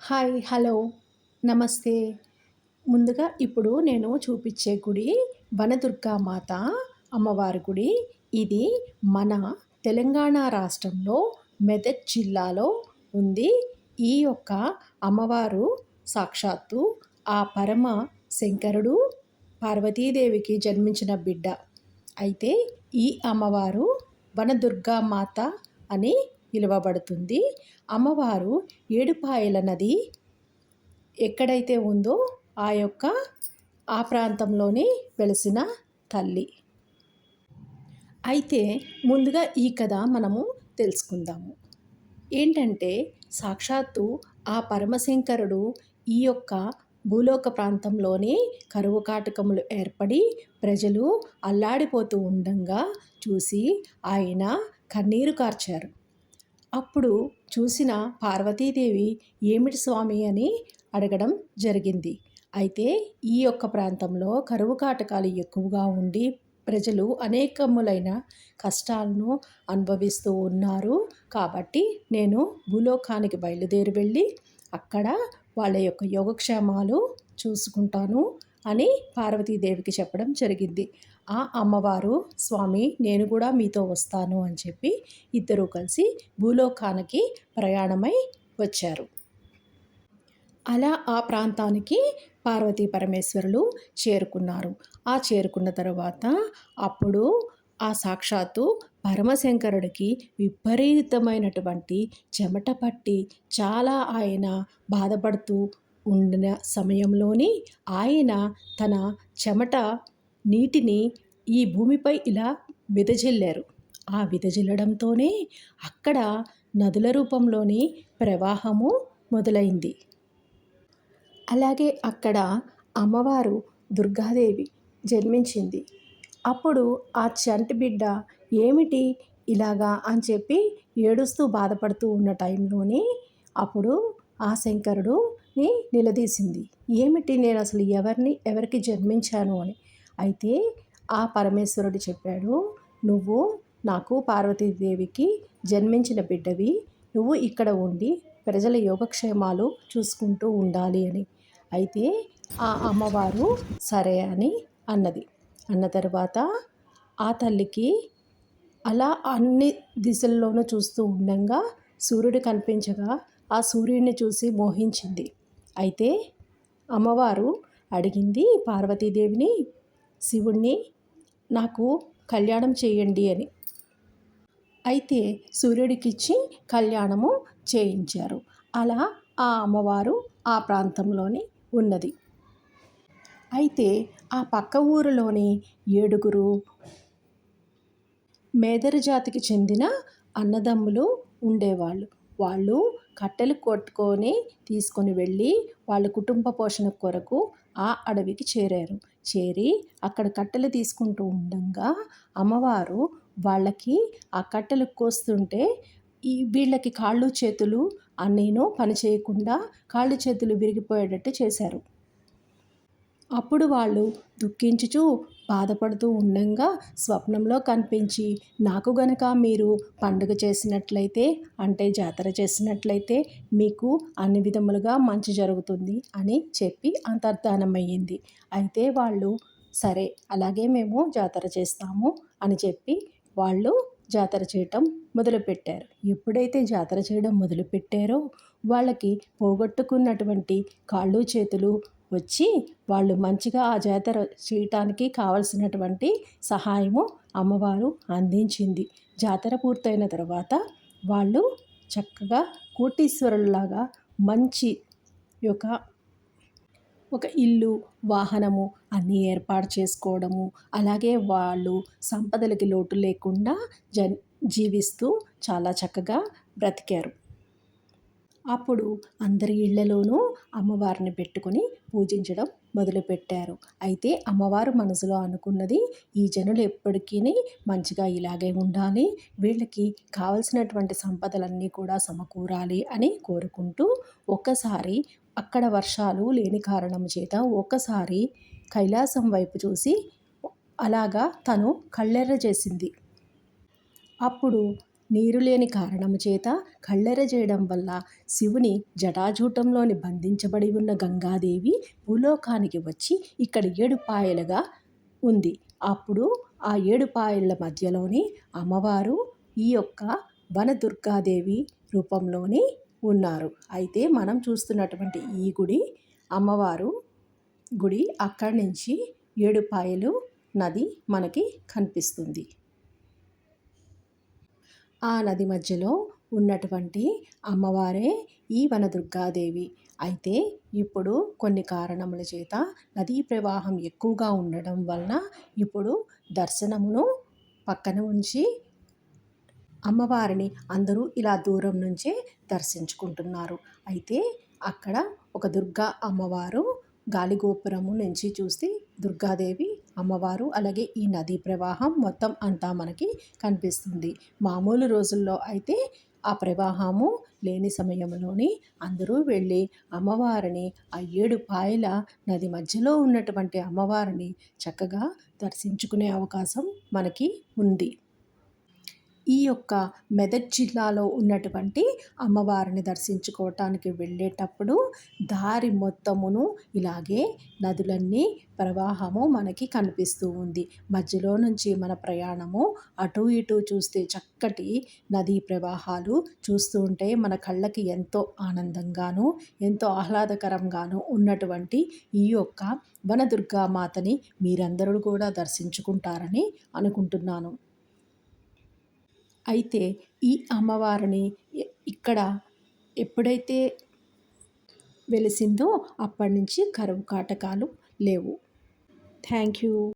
Hi hello నమస్తే. ముందుగా ఇప్పుడు నేను చూపించే గుడి వనదుర్గామాత అమ్మవారి గుడి. ఇది మన తెలంగాణ రాష్ట్రంలో మెదక్ జిల్లాలో ఉంది. ఈ యొక్క అమ్మవారు సాక్షాత్తు ఆ పరమ శంకరుడు పార్వతీదేవికి జన్మించిన బిడ్డ. అయితే ఈ అమ్మవారు వనదుర్గామాత అని పిలువబడుతుంది. అమ్మవారు ఏడుపాయల నది ఎక్కడైతే ఉందో ఆ యొక్క ఆ ప్రాంతంలోని వెలిసిన తల్లి. అయితే ముందుగా ఈ కథ మనము తెలుసుకుందాము. ఏంటంటే సాక్షాత్తు ఆ పరమశంకరుడు ఈ యొక్క భూలోక ప్రాంతంలోని కరువు కాటకములు ఏర్పడి ప్రజలు అల్లాడిపోతూ ఉండంగా చూసి ఆయన కన్నీరు కార్చారు. అప్పుడు చూసిన పార్వతీదేవి ఏమిటి స్వామి? అని అడగడం జరిగింది. అయితే ఈ యొక్క ప్రాంతంలో కరువు కాటకాలు ఎక్కువగా ఉండి ప్రజలు అనేకములైన కష్టాలను అనుభవిస్తూ ఉన్నారు. కాబట్టి నేను భూలోకానికి బయలుదేరి వెళ్ళి అక్కడ వాళ్ళ యొక్క యోగక్షేమాలు చూసుకుంటాను. అని పార్వతీదేవికి చెప్పడం జరిగింది. ఆ అమ్మవారు స్వామి నేను కూడా మీతో వస్తాను అని చెప్పి ఇద్దరూ కలిసి భూలోకానికి ప్రయాణమై వచ్చారు. అలా ఆ ప్రాంతానికి పార్వతీ పరమేశ్వరులు చేరుకున్నారు. ఆ చేరుకున్న తర్వాత అప్పుడు ఆ సాక్షాత్తు పరమశంకరుడికి విపరీతమైనటువంటి చెమట పట్టి చాలా ఆయన బాధపడుతూ ఉండిన సమయంలోని ఆయన తన చెమట నీటిని ఈ భూమిపై ఇలా విదజిల్లారు. ఆ విదజిల్లడంతోనే అక్కడ నదుల రూపంలోని ప్రవాహము మొదలైంది. అలాగే అక్కడ అమ్మవారు దుర్గాదేవి జన్మించింది. అప్పుడు ఆ చంటి బిడ్డ ఏమిటి ఇలాగా అని చెప్పి ఏడుస్తూ బాధపడుతూ ఉన్న టైంలోనే అప్పుడు ఆ శంకరుడు శంకరుడుని నిలదీసింది. ఏమిటి నేను అసలు ఎవరిని ఎవరికి జన్మించాను అని? అయితే ఆ పరమేశ్వరుడు చెప్పాడు నువ్వు నాకు పార్వతీదేవికి జన్మించిన బిడ్డవి. నువ్వు ఇక్కడ ఉండి ప్రజల యోగక్షేమాలు చూసుకుంటూ ఉండాలి అని. అయితే ఆ అమ్మవారు సరే అని అన్నది. అన్న తర్వాత ఆ తల్లికి అలా అన్ని దిశల్లోనూ చూస్తూ ఉండగా సూర్యుడు కనిపించగా ఆ సూర్యుడిని చూసి మోహించింది. అయితే అమ్మవారు అడిగింది పార్వతీదేవిని శివుణ్ణి నాకు కళ్యాణం చేయండి అని. అయితే సూర్యుడికిచ్చి కళ్యాణము చేయించారు. అలా ఆ అమ్మవారు ఆ ప్రాంతంలోని ఉన్నది. అయితే ఆ పక్క ఊరిలోని ఏడుగురు మేదరి జాతికి చెందిన అన్నదమ్ములు ఉండేవాళ్ళు. వాళ్ళు కట్టెలు కొట్టుకొని తీసుకొని వెళ్ళి వాళ్ళ కుటుంబ పోషణ కొరకు ఆ అడవికి చేరారు. చేరి అక్కడ కట్టెలు తీసుకుంటూ ఉండగా అమ్మవారు వాళ్ళకి ఆ కట్టెలు కోస్తుంటే ఈ వీళ్ళకి కాళ్ళు చేతులు అన్నీను పని చేయకుండా కాళ్ళు చేతులు విరిగిపోయేటట్టు చేశారు. అప్పుడు వాళ్ళు దుఃఖించుచు బాధపడుతూ ఉండంగా స్వప్నంలో కనిపించి నాకు గనక మీరు పండుగ చేసినట్లయితే అంటే జాతర చేసినట్లయితే మీకు అన్ని విధములుగా మంచి జరుగుతుంది అని చెప్పి అంతర్ధానమయ్యింది. అయితే వాళ్ళు సరే అలాగే మేము జాతర చేస్తాము అని చెప్పి వాళ్ళు జాతర చేయటం మొదలుపెట్టారు. ఎప్పుడైతే జాతర చేయడం మొదలుపెట్టారో వాళ్ళకి పోగొట్టుకున్నటువంటి కాళ్ళు చేతులు వచ్చి వాళ్ళు మంచిగా ఆ జాతర చేయటానికి కావలసినటువంటి సహాయము అమ్మవారు అందించింది. జాతర పూర్తయిన తర్వాత వాళ్ళు చక్కగా కోటీశ్వరులలాగా మంచి యొక్క ఒక ఇల్లు వాహనము అన్నీ ఏర్పాటు చేసుకోవడము అలాగే వాళ్ళు సంపదలకి లోటు లేకుండా జన్ జీవిస్తూ చాలా చక్కగా బ్రతికారు. అప్పుడు అందరి ఇళ్ళలోనూ అమ్మవారిని పెట్టుకొని పూజించడం మొదలుపెట్టారు. అయితే అమ్మవారు మనసులో అనుకున్నది ఈ జనులు ఎప్పటికీ మంచిగా ఇలాగే ఉండాలి వీళ్ళకి కావలసినటువంటి సంపదలన్నీ కూడా సమకూరాలి అని కోరుకుంటూ ఒక్కసారి అక్కడ వర్షాలు లేని కారణం చేత ఒక్కసారి కైలాసం వైపు చూసి అలాగా తను కళ్ళెర్ర చేసింది. అప్పుడు నీరు లేని కారణము చేత కళ్ళెర చేయడం వల్ల శివుని జటాజూటంలోని బంధించబడి ఉన్న గంగాదేవి భూలోకానికి వచ్చి ఇక్కడ ఏడు పాయలుగా ఉంది. అప్పుడు ఆ ఏడు పాయల మధ్యలోని అమ్మవారు ఈ యొక్క వనదుర్గాదేవి రూపంలోని ఉన్నారు. అయితే మనం చూస్తున్నటువంటి ఈ గుడి అమ్మవారు గుడి అక్కడి నుంచి ఏడుపాయలు నది మనకి కనిపిస్తుంది. ఆ నది మధ్యలో ఉన్నటువంటి అమ్మవారే ఈ వనదుర్గాదేవి. అయితే ఇప్పుడు కొన్ని కారణముల చేత నదీ ప్రవాహం ఎక్కువగా ఉండడం వలన ఇప్పుడు దర్శనమును పక్కన ఉంచి అమ్మవారిని అందరూ ఇలా దూరం నుంచే దర్శించుకుంటున్నారు. అయితే అక్కడ ఒక దుర్గా అమ్మవారు గాలిగోపురము నుంచి చూస్తే దుర్గాదేవి అమ్మవారు అలాగే ఈ నదీ ప్రవాహం మొత్తం అంతా మనకి కనిపిస్తుంది. మామూలు రోజుల్లో అయితే ఆ ప్రవాహము లేని సమయంలోని అందరూ వెళ్ళి అమ్మవారిని ఆ ఏడు పాయల నది మధ్యలో ఉన్నటువంటి అమ్మవారిని చక్కగా దర్శించుకునే అవకాశం మనకి ఉంది. ఈ యొక్క మెదక్ జిల్లాలో ఉన్నటువంటి అమ్మవారిని దర్శించుకోవటానికి వెళ్ళేటప్పుడు దారి మొత్తమును ఇలాగే నదులన్నీ ప్రవాహము మనకి కనిపిస్తూ ఉంది. మధ్యలో నుంచి మన ప్రయాణము అటు ఇటు చూస్తే చక్కటి నదీ ప్రవాహాలు చూస్తూ ఉంటే మన కళ్ళకి ఎంతో ఆనందంగాను ఎంతో ఆహ్లాదకరంగాను ఉన్నటువంటి ఈ యొక్క వనదుర్గామాతని మీరందరూ కూడా దర్శించుకుంటారని అనుకుంటున్నాను. అయితే ఈ అమ్మవారిని ఇక్కడ ఎప్పుడైతే వెలిసిందో అప్పటి నుంచి కరువు కాటకాలు లేవు. Thank you.